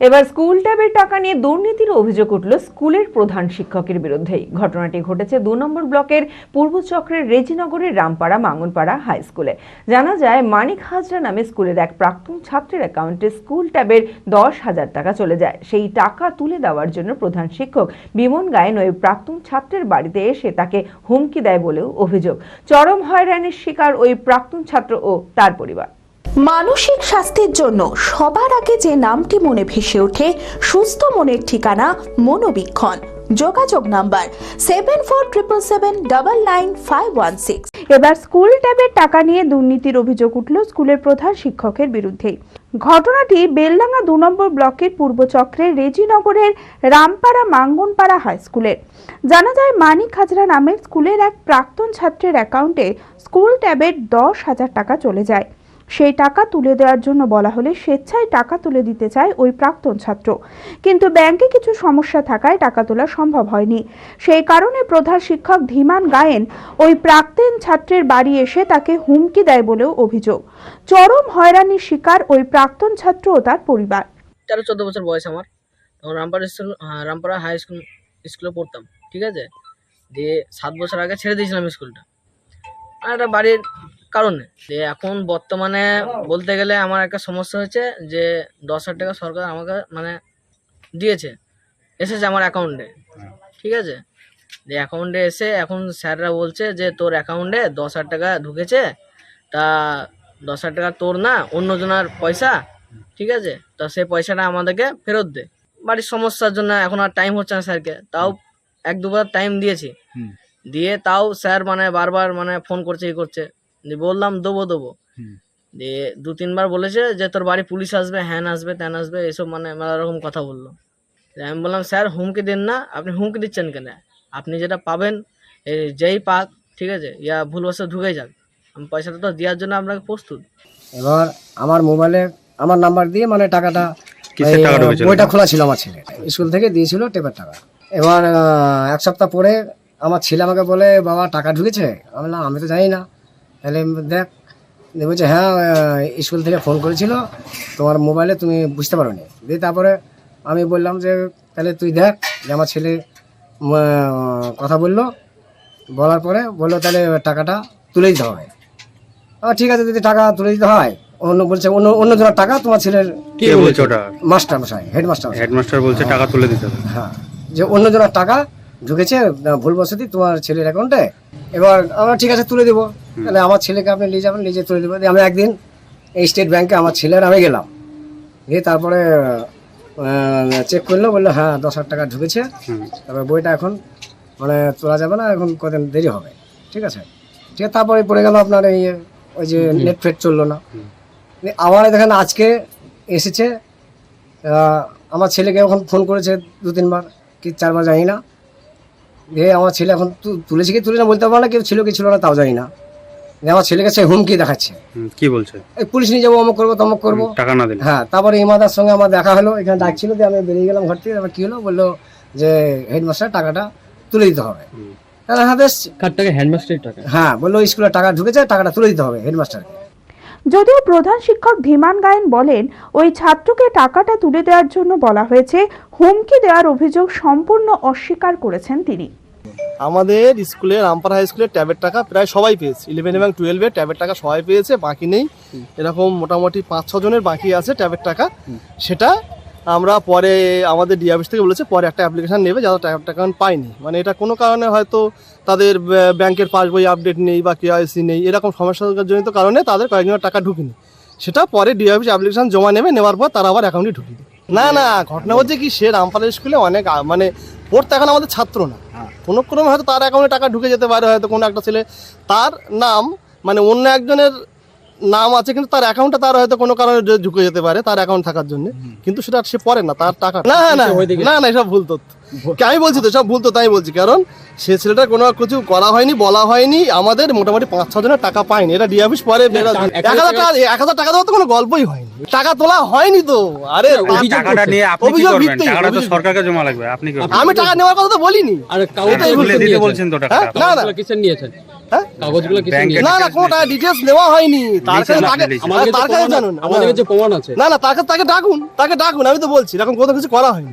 এবার স্কুল ট্যাবের টাকা নিয়ে দুর্নীতির অভিযোগ উঠল স্কুলের প্রধান শিক্ষকের বিরুদ্ধেই। ঘটনাটি ঘটেছে দু নম্বর ব্লকের পূর্বচক্রের রেজিনগরের রামপাড়া মাঙ্গনপাড়া হাই স্কুলে। জানা যায়, মানিক হাজরা নামে স্কুলের এক প্রাক্তন ছাত্রের অ্যাকাউন্টে স্কুল ট্যাবের দশ হাজার টাকা চলে যায়। সেই টাকা তুলে দেওয়ার জন্য প্রধান শিক্ষক বিমন গায়েন ওই প্রাক্তন ছাত্রের বাড়িতে এসে তাকে হুমকি দেয় বলেও অভিযোগ। চরম হয়রানির শিকার ওই প্রাক্তন ছাত্র ও তার পরিবার। মানসিক স্বাস্থ্যের জন্য সবার আগে যে নামটি মনে ভেসে ওঠে, সুস্থ মনের ঠিকানা মনোবীক্ষণ। যোগাযোগ number seven four triple seven double nine five one six এবার স্কুল ট্যাবের টাকা নিয়ে দুর্নীতির অভিযোগ উঠল স্কুলের প্রধান শিক্ষকের বিরুদ্ধে। ঘটনাটি বেলডাঙ্গা দু নম্বর ব্লকের পূর্বচক্রের রেজিনগরের রামপাড়া মাঙ্গনপাড়া হাই স্কুলের। জানা যায়, মানিক হাজরা নামের স্কুলের এক প্রাক্তন ছাত্রের অ্যাকাউন্টে স্কুল ট্যাবের দশ হাজার টাকা চলে যায়। সেই টাকা তুলে দেওয়ার জন্য বলা হলে স্বেচ্ছায় টাকা তুলে দিতে চায় ওই প্রাক্তন ছাত্র। কিন্তু ব্যাংকে কিছু সমস্যা থাকায় টাকা তোলা সম্ভব হয়নি। সেই কারণে প্রধান শিক্ষক ধীমান গায়েন ওই প্রাক্তন ছাত্রের বাড়ি এসে তাকে হুমকি দেয় বলেও অভিযোগ। চরম হয়রানির শিকার ওই প্রাক্তন ছাত্র ও তার পরিবার। তেরো চোদ্দ বছর বয়স আমার। তখন Rampara school Rampara high school, স্কুলে পড়তাম, ঠিক আছে? দিয়ে সাত বছর আগে ছেড়ে দিয়েছিলাম স্কুলটা। আর একটা বাড়ির কারণে যে এখন বর্তমানে বলতে গেলে আমার একটা সমস্যা হয়েছে যে দশ হাজার টাকা সরকার আমাকে মানে দিয়েছে এসেছে আমার অ্যাকাউন্টে ঠিক আছে? যে অ্যাকাউন্টে এসে এখন স্যাররা বলছে যে তোর অ্যাকাউন্টে দশ হাজার টাকা ঢুকেছে তা দশ হাজার টাকা তোর না অন্যজনের পয়সা। ঠিক আছে? তো সেই পয়সাটা আমাদেরকে ফেরত দে। বাড়ির সমস্যার জন্য এখন আর টাইম হচ্ছে না স্যারকে। তাও এক দুবার টাইম দিয়েছি। দিয়ে তাও স্যার মানে বারবার মানে ফোন করছে ই করছে। বললাম দেবো দেবো। দিয়ে দু তিনবার বলেছে যে তোর বাড়ি পুলিশ আসবে হ্যান আসবে ত্যান আসবে এসব মানে মেলা রকম কথা বলল। আমি বললাম স্যার হুমকি দিন না আপনি হুমকি দিচ্ছেন কেন? আপনি যেটা পাবেন এই যেই পাক ঠিক আছে ইয়া ভুলবশত ঢুকে যাক। আমি পয়সাটা তো দেওয়ার জন্য আপনাকে প্রস্তুত। এবার আমার মোবাইলে আমার নাম্বার দিয়ে মানে টাকাটা? বইটা খোলা ছিল আমার ছেলে। স্কুল থেকে দিয়েছিল টেপের টাকা। এবার এক সপ্তাহ পরে আমার ছেলে আমাকে বলে বাবা টাকা ঢুকেছে? আমি বললাম আমি তো জানি না। তাহলে দেখ বলছে হ্যাঁ স্কুল থেকে ফোন করেছিল তোমার মোবাইলে তুমি বুঝতে পারো নি দিয়ে তারপরে আমি বললাম যে তাহলে তুই দেখ যে আমার ছেলে কথা বলল। বলার পরে বলল তাহলে টাকাটা তুলে দিতে হবে। ঠিক আছে যদি টাকা তুলে দিতে হয় অন্য বলছে অন্য অন্য জনের টাকা তোমার ছেলের কে বলছে ওটা? মাস্টার মশাই হেডমাস্টার হেডমাস্টার বলছে টাকা তুলে দিতে হবে। হ্যাঁ যে অন্য জনের টাকা ঢুকেছে আহ, ভুলবশতই তোমার ছেলের অ্যাকাউন্টে এবার আমরা ঠিক আছে তুলে দেবো। তাহলে আমার ছেলেকে আপনি নিয়ে যাবেন নিজে তুলে দেবো দিয়ে আমি একদিন এই স্টেট ব্যাংকে আমার ছেলের আমি গেলাম। গিয়ে তারপরে চেক করল বলল হ্যাঁ দশ হাজার টাকা ঢুকেছে। তারপরে বইটা এখন মানে তোলা যাবে না এখন কদিন দেরি হবে। ঠিক আছে? ঠিক আছে তারপরে পড়ে গেল আপনার এই ওই যে নেট ফেট চলল না। দিয়ে আবার দেখেন আজকে এসেছে আমার ছেলেকে এখন ফোন করেছে দু তিনবার কি চারবার জানি না। দিয়ে আমার ছেলে এখন তুলেছে কি তুলে না বলতে পারব না কেউ ছিল কি ছিল না তাও জানি না। আমার ছেলেকে সে হুমকি দেখাচ্ছে। হুম, কি বলছে? এই পুলিশ নিয়ে যাব অমুক করব তমুক করব। টাকা না দিলে। হ্যাঁ তারপরে ইমাদার সঙ্গে আমার দেখা হলো এখানে ডাকছিল দিয়ে আমি বেরিয়ে গেলাম ঘর থেকে তারপর কী হলো? বলল যে হেডমাস্টার টাকাটা তুলে দিতে হবে। তাহলে হ্যাঁ বেশ। টাকা হেডমাস্টারের টাকা। হ্যাঁ বলল স্কুলে টাকা ঢুকেছে টাকাটা তুলে দিতে হবে হেডমাস্টারকে। যদিও প্রধান শিক্ষক ধীমান গায়েন বলেন ওই ছাত্রকে টাকাটা তুলে দেওয়ার জন্য বলা হয়েছে হুমকি দেওয়ার অভিযোগ সম্পূর্ণ অস্বীকার করেছেন তিনি। আমাদের স্কুলে রামপাড়া হাই স্কুলের ট্যাবের টাকা প্রায় সবাই পেয়েছে। ইলেভেন এবং টুয়েলভে ট্যাবের টাকা সবাই পেয়েছে বাকি নেই। এরকম মোটামুটি পাঁচ ছ জনের বাকি আছে ট্যাবের টাকা। সেটা আমরা পরে আমাদের ডি অফিস থেকে বলেছে পরে একটা অ্যাপ্লিকেশান নেবে যারা ট্যাবের টাকা পায়নি মানে এটা কোনো কারণে হয়তো তাদের ব্য- ব্যাংকের পাসবই আপডেট নেই বা কেআইসি নেই এরকম সমস্যাজনিত কারণে তাদের কয়েকজনের টাকা ঢুকেনি। সেটা পরে ডি অফিস অ্যাপ্লিকেশন জমা নেবে নেওয়ার পর তারা আবার অ্যাকাউন্টে ঢুকিয়ে দেবে। না না ঘটনা হচ্ছে কি সে রামপাড়া স্কুলে অনেক মানে পড়তে এখন আমাদের ছাত্র না। কোনো ক্রমে হয়তো তার অ্যাকাউন্টে টাকা ঢুকে যেতে পারে হয়তো কোনো একটা ছেলে। তার নাম মানে অন্য একজনের নাম আছে কিন্তু তার অ্যাকাউন্টটা তার হয়তো কোনো কারণে ঢুকে যেতে পারে তার অ্যাকাউন্ট থাকার জন্য। কিন্তু সেটা সে পড়ে না তার টাকা না না না না এসব ভুল তথ্য। আমি বলছি তো সব ভুল তো তাই বলছি। কারণ সে ছেলেটার কোনো কিছু করা হয়নি বলা হয়নি আমাদের মোটামুটি পাঁচ ছ জনের টাকা পায়নি। এটা ডি অফিস পরে এক হাজার টাকা এক হাজার টাকা দেওয়া তো কোনো গল্পই হয়নি। টাকা তোলা হয়নি তো। আরে টাকাটা নিয়ে আপনি কি করবেন? টাকাটা তো সরকারকে জমা লাগবে আপনি কি আমি টাকা নেওয়ার কথা তো বলিনি। আর এটাই দিতে বলছেন তো টাকা হ্যাঁ? না না। কিসের নিয়েছেন? হ্যাঁ? কাগজগুলো কিছু না না কোনো টাকা ডিটেলস নেওয়া হয়নি। তার কাছে লিখে তাকে লিখে। আমাদের তার কাছে কাছে জানুন আমাদের কাছে প্রমাণ আছে। না না তাকে তাকে ডাকুন। তাকে ডাকুন আমি তো বলছি এরকম কোনো কিছু করা হয়নি।